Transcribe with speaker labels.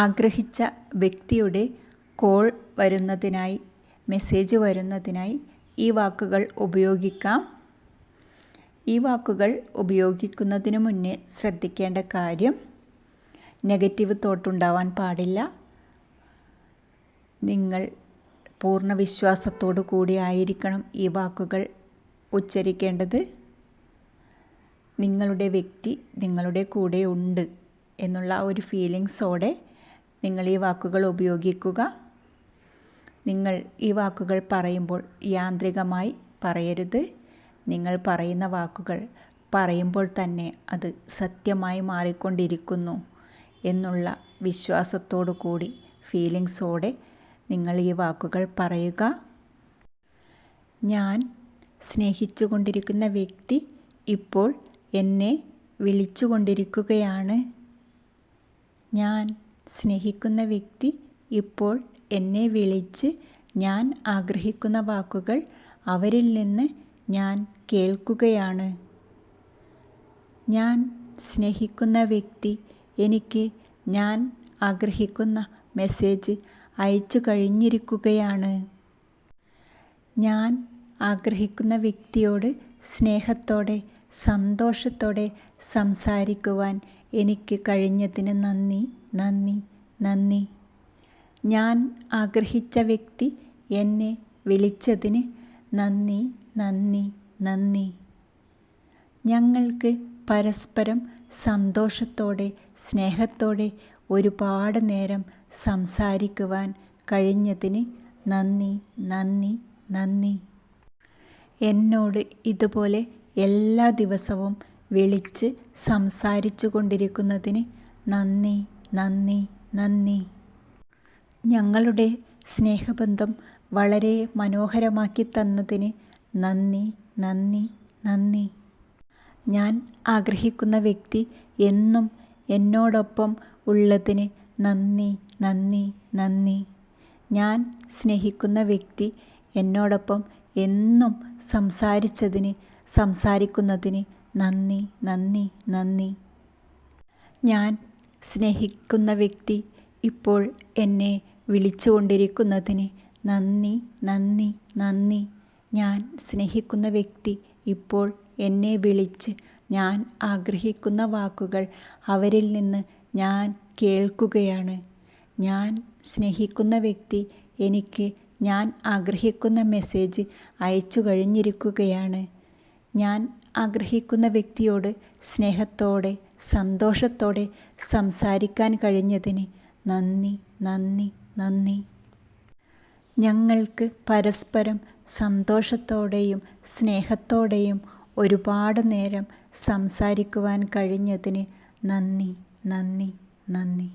Speaker 1: ആഗ്രഹിച്ച വ്യക്തിയുടെ call വരുന്നതിനായി message വരുന്നതിനായി ഈ വാക്കുകൾ ഉപയോഗിക്കാം. ഈ വാക്കുകൾ ഉപയോഗിക്കുന്നതിന് മുന്നേ ശ്രദ്ധിക്കേണ്ട കാര്യം നെഗറ്റീവ് തോട്ട് ഉണ്ടാവാൻ പാടില്ല. നിങ്ങൾ പൂർണ വിശ്വാസത്തോടു കൂടി ആയിരിക്കണം ഈ വാക്കുകൾ ഉച്ചരിക്കേണ്ടത്. നിങ്ങളുടെ വ്യക്തി നിങ്ങളുടെ കൂടെ ഉണ്ട് എന്നുള്ള ഒരു ഫീലിങ്സോടെ നിങ്ങൾ ഈ വാക്കുകൾ ഉപയോഗിക്കുക. നിങ്ങൾ ഈ വാക്കുകൾ പറയുമ്പോൾ യാന്ത്രികമായി പറയരുത്. നിങ്ങൾ പറയുന്ന വാക്കുകൾ പറയുമ്പോൾ തന്നെ അത് സത്യമായി മാറിക്കൊണ്ടിരിക്കുന്നു എന്നുള്ള വിശ്വാസത്തോടു കൂടി ഫീലിങ്സോടെ നിങ്ങൾ ഈ വാക്കുകൾ പറയുക. ഞാൻ സ്നേഹിച്ചുകൊണ്ടിരിക്കുന്ന വ്യക്തി ഇപ്പോൾ എന്നെ വിളിച്ചുകൊണ്ടിരിക്കുകയാണ്. ഞാൻ സ്നേഹിക്കുന്ന വ്യക്തി ഇപ്പോൾ എന്നെ വിളിച്ച് ഞാൻ ആഗ്രഹിക്കുന്ന വാക്കുകൾ അവരിൽ നിന്ന് ഞാൻ കേൾക്കുകയാണ്. ഞാൻ സ്നേഹിക്കുന്ന വ്യക്തി എനിക്ക് ഞാൻ ആഗ്രഹിക്കുന്ന മെസ്സേജ് അയച്ചു കഴിഞ്ഞിരിക്കുകയാണ്. ഞാൻ ആഗ്രഹിക്കുന്ന വ്യക്തിയോട് സ്നേഹത്തോടെ സന്തോഷത്തോടെ സംസാരിക്കുവാൻ എനിക്ക് കഴിഞ്ഞതിന് നന്ദി നന്ദി നന്ദി. ഞാൻ ആഗ്രഹിച്ച വ്യക്തി എന്നെ വിളിച്ചതിന് നന്ദി നന്ദി നന്ദി. ഞങ്ങൾക്ക് പരസ്പരം സന്തോഷത്തോടെ സ്നേഹത്തോടെ ഒരുപാട് നേരം സംസാരിക്കുവാൻ കഴിഞ്ഞതിന് നന്ദി നന്ദി നന്ദി. എന്നോട് ഇതുപോലെ എല്ലാ ദിവസവും വിളിച്ച് സംസാരിച്ചു കൊണ്ടിരിക്കുന്നതിന് നന്ദി നന്ദി നന്ദി. ഞങ്ങളുടെ സ്നേഹബന്ധം വളരെ മനോഹരമാക്കി തന്നതിന് നന്ദി നന്ദി നന്ദി. ഞാൻ ആഗ്രഹിക്കുന്ന വ്യക്തി എന്നും എന്നോടൊപ്പം ഉള്ളതിന് നന്ദി നന്ദി നന്ദി. ഞാൻ സ്നേഹിക്കുന്ന വ്യക്തി എന്നോടൊപ്പം എന്നും സംസാരിച്ചതിന് സംസാരിക്കുന്നതിന് നന്ദി നന്ദി നന്ദി. ഞാൻ സ്നേഹിക്കുന്ന വ്യക്തി ഇപ്പോൾ എന്നെ വിളിച്ചുകൊണ്ടിരിക്കുന്നതിന് നന്ദി നന്ദി നന്ദി. ഞാൻ സ്നേഹിക്കുന്ന വ്യക്തി ഇപ്പോൾ എന്നെ വിളിച്ച് ഞാൻ ആഗ്രഹിക്കുന്ന വാക്കുകൾ അവരിൽ നിന്ന് ഞാൻ കേൾക്കുകയാണ്. ഞാൻ സ്നേഹിക്കുന്ന വ്യക്തി എനിക്ക് ഞാൻ ആഗ്രഹിക്കുന്ന മെസ്സേജ് അയച്ചു കഴിഞ്ഞിരിക്കുകയാണ്. ഞാൻ ആഗ്രഹിക്കുന്ന വ്യക്തിയോട് സ്നേഹത്തോടെ സന്തോഷത്തോടെ സംസാരിക്കാൻ കഴിഞ്ഞതിന് നന്ദി നന്ദി നന്ദി. ഞങ്ങൾക്ക് പരസ്പരം സന്തോഷത്തോടെയും സ്നേഹത്തോടെയും ഒരുപാട് നേരം സംസാരിക്കുവാൻ കഴിഞ്ഞതിന് നന്ദി നന്ദി നന്ദി.